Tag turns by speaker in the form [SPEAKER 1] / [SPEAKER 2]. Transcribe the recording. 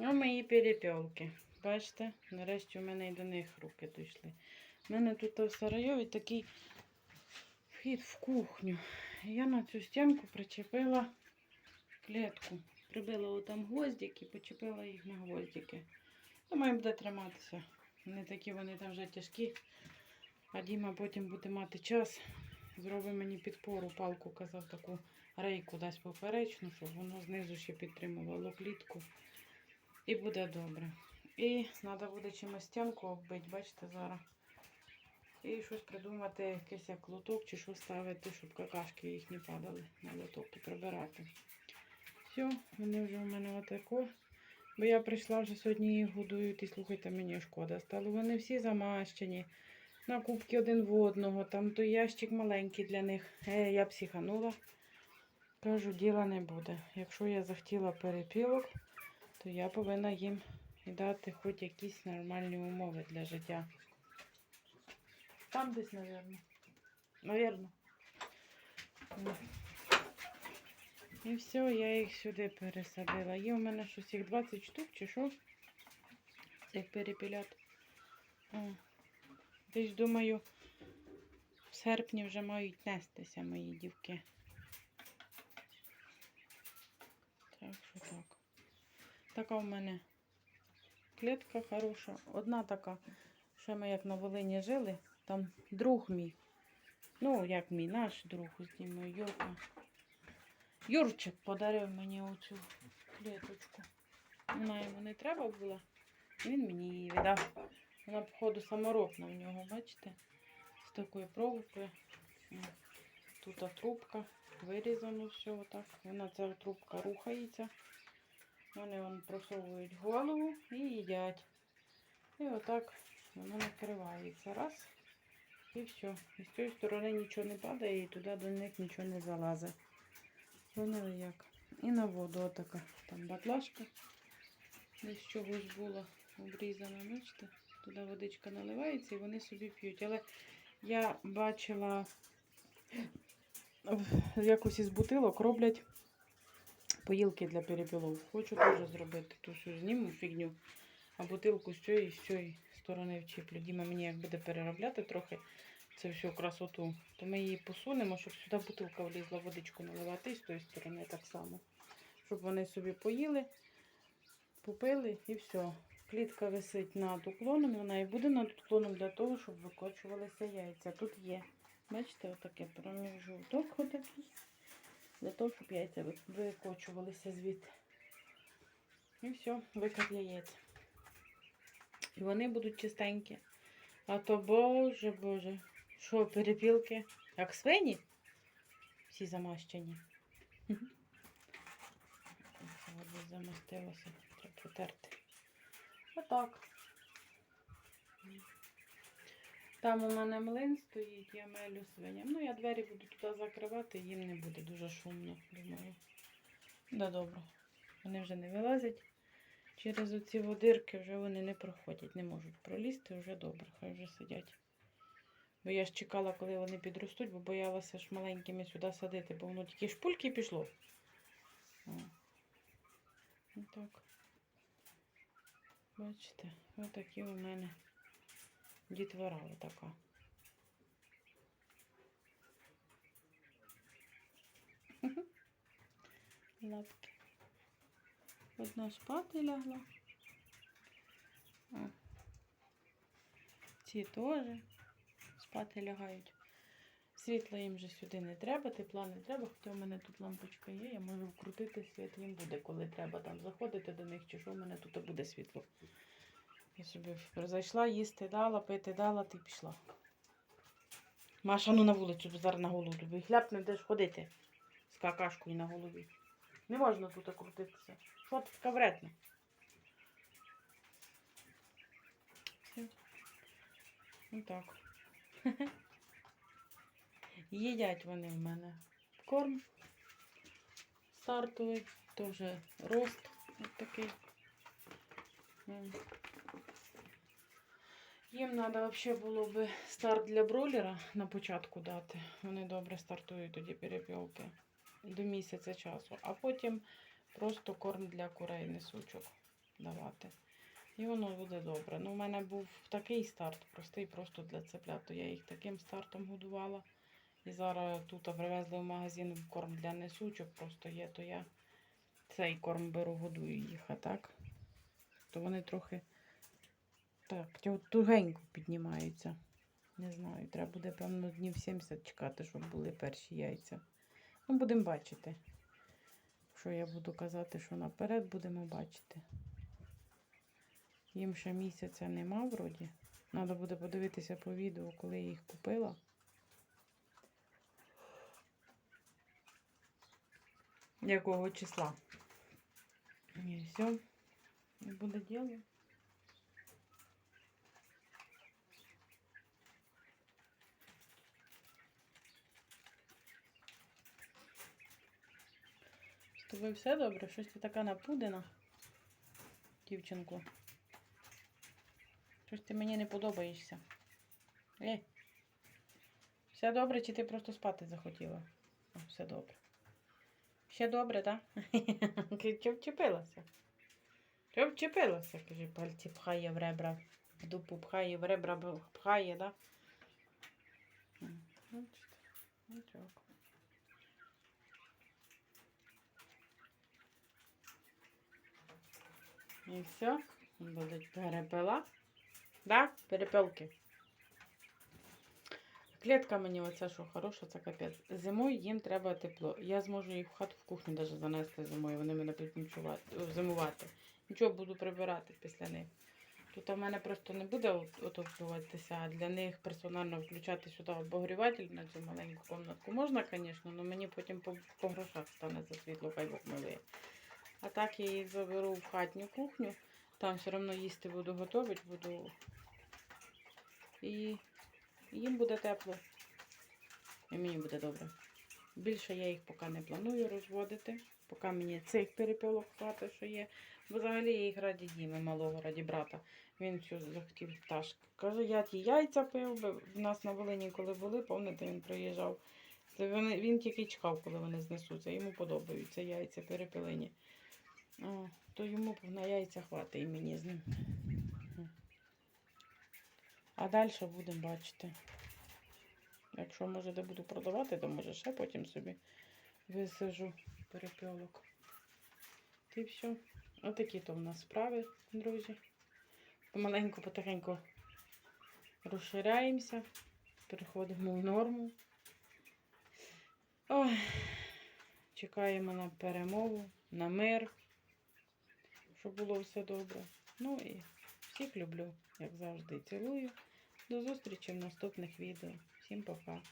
[SPEAKER 1] Ну, мої перепілки. Бачите, нарешті у мене і до них руки дійшли. У мене тут в Сарайові такий вхід в кухню. Я на цю стінку причепила клітку. Прибила отам гвоздики, почепила їх на гвоздики. Думаю, буде триматися. Не такі вони там вже тяжкі. А Діма потім буде мати час. Зробить мені підпору, палку казав таку рейку дасть поперечну, щоб воно знизу ще підтримувало клітку. І буде добре. І треба буде чимось стінку оббити, бачите, зараз. І щось придумати, якийсь як лоток чи що ставити, щоб какашки їх не падали на лоток і прибирати. Все, вони вже у мене отако. Бо я прийшла вже сьогодні їх годують і слухайте, мені шкода стало. Вони всі замащені. На кубки один в одного, там той ящик маленький для них. Е, я психанула. Кажу, діла не буде. Якщо я захотіла перепілок, то я повинна їм дати хоч якісь нормальні умови для життя. Там десь, напевно. Навірно. І все, я їх сюди пересадила. Є у мене щось їх 20 штук чи що? Цих перепілят. Десь думаю, в серпні вже мають нестися мої дівки. Так що. Така в мене клітка хороша. Одна така, ще ми як на Волині жили, там друг мій. Ну, як мій, наш друг з Дімою Юрка. Юрчик подарив мені оцю клеточку. Вона йому не треба була. Він мені її віддав. Вона, походу, саморобна в нього, бачите? З такою проволокою. Тут трубка, вирізано все отак. Вона ця трубка рухається. Вони вон просовують голову і їдять. І отак воно накривається. Раз. І все. І з цієї сторони нічого не падає, і туди до них нічого не залазить. Поняли як? І на воду отака. Там баклажка. Десь чогось було обрізана, бачите? Туди водичка наливається і вони собі п'ють. Але я бачила якось із бутилок роблять поїлки для перепілов. Хочу теж зробити ту всю зніму фігню, а бутилку з цієї з цієї сторони вчіплю. Діма мені як буде переробляти трохи цю всю красоту, то ми її посунемо, щоб сюди бутилка влізла, водичку наливати і з тої сторони так само. Щоб вони собі поїли, попили і все. Клітка висить над уклоном, вона і буде над уклоном для того, щоб викочувалися яйця. Тут є, бачите, отаке проміжуток отакий, для того, щоб яйця викочувалися звідти. І все, викат яєць. І вони будуть чистенькі. А то, боже, боже, що, перепілки, як свині? Всі замащені. Мгм. Замастилося, треба протерти. Отак. Там у мене млин стоїть, я мелю свиням. Ну, я двері буду туди закривати, їм не буде дуже шумно, думаю. Да добре. Вони вже не вилазять. Через оці водирки вже вони не проходять, не можуть пролізти, вже добре, хай вже сидять. Бо я ж чекала, коли вони підростуть, бо боялася ж маленькими сюди садити, бо воно тільки шпульки пішло. О. Отак. Бачите, отакі у мене дітвора отака. Лапки. Одна спати лягла. О. Ці теж спати лягають. Світла їм же сюди не треба, тепла не треба, хоча в мене тут лампочка є, я можу вкрутити світ їм буде, коли треба там заходити до них, чи що в мене тут буде світло. Я собі зайшла, їсти дала, пити дала, ти пішла. Маша, ну на вулицю, бо зараз на голову тобі хляпне, де ж ходити з какашкою на голові. Не можна тут крутитися. Що ти така? Ну так. Їдять вони в мене корм стартовий, то вже рост от такий. Їм треба взагалі було би старт для бройлера на початку дати. Вони добре стартують тоді перепілки до місяця часу, а потім просто корм для курей несучок. давати. І воно буде добре. Ну, у мене був такий старт, простий просто для цеплят. То я їх таким стартом годувала. І зараз тут привезли в магазин корм для несучок, просто є, то я цей корм беру, годую їх, а так. То вони трохи так, тугенько піднімаються. Не знаю, треба буде, певно, днів 70 чекати, щоб були перші яйця. Ну, будемо бачити. Що я буду казати, що наперед будемо бачити. Їм ще місяця нема вроді. Треба буде подивитися по відео, коли я їх купила. Якого числа? І все. І буде діло. З тобою все добре? Щось ти така напудена, дівчинку. Щось ти мені не подобаєшся. Ей. Все добре, чи ти просто спати захотіла? О, все добре. Все добре, так? Чи вчепилася? Чи вчепилася? Каже, пальці пхає в ребра. В дупу пхає, в ребра пхає, так? Да? Нічого. І все. Будуть перепила. Да? Перепелки. Клітка мені оця, що хороша, це капець. Зимою їм треба тепло. Я зможу їх в хату в кухню навіть занести зимою, вони мене будуть зимувати. Нічого буду прибирати після них. Тут у мене просто не буде от- отоплюватися, а для них персонально включати сюди обогріватель на цю маленьку комнатку можна, звісно, але мені потім по, по грошах стане за світло, хай Бог милує. А так я їх заберу в хатню кухню, там все одно їсти буду готувати, буду. І їм буде тепло. І мені буде добре. Більше я їх поки не планую розводити, поки мені цих перепілок хватить, що є. Бо взагалі я їх раді Діми, малого, раді брата. Він все захотів пташки. Каже, я ті яйця пив, би в нас на Волині, коли були, пам'ятаєте, він приїжджав. Вони, він тільки чекав, коли вони знесуться. Йому подобаються яйця перепилені. То йому на яйця хватить і мені з ним. А далі будемо бачити. Якщо може де буду продавати, то може ще потім собі висажу перепілок. Ти все. Отакі то в нас справи, друзі. Помаленьку, потихеньку розширяємося, переходимо в норму. Ой, чекаємо на перемогу, на мир, щоб було все добре. Ну і всіх люблю, як завжди. Цілую. До зустрічі в наступних відео. Всім пока.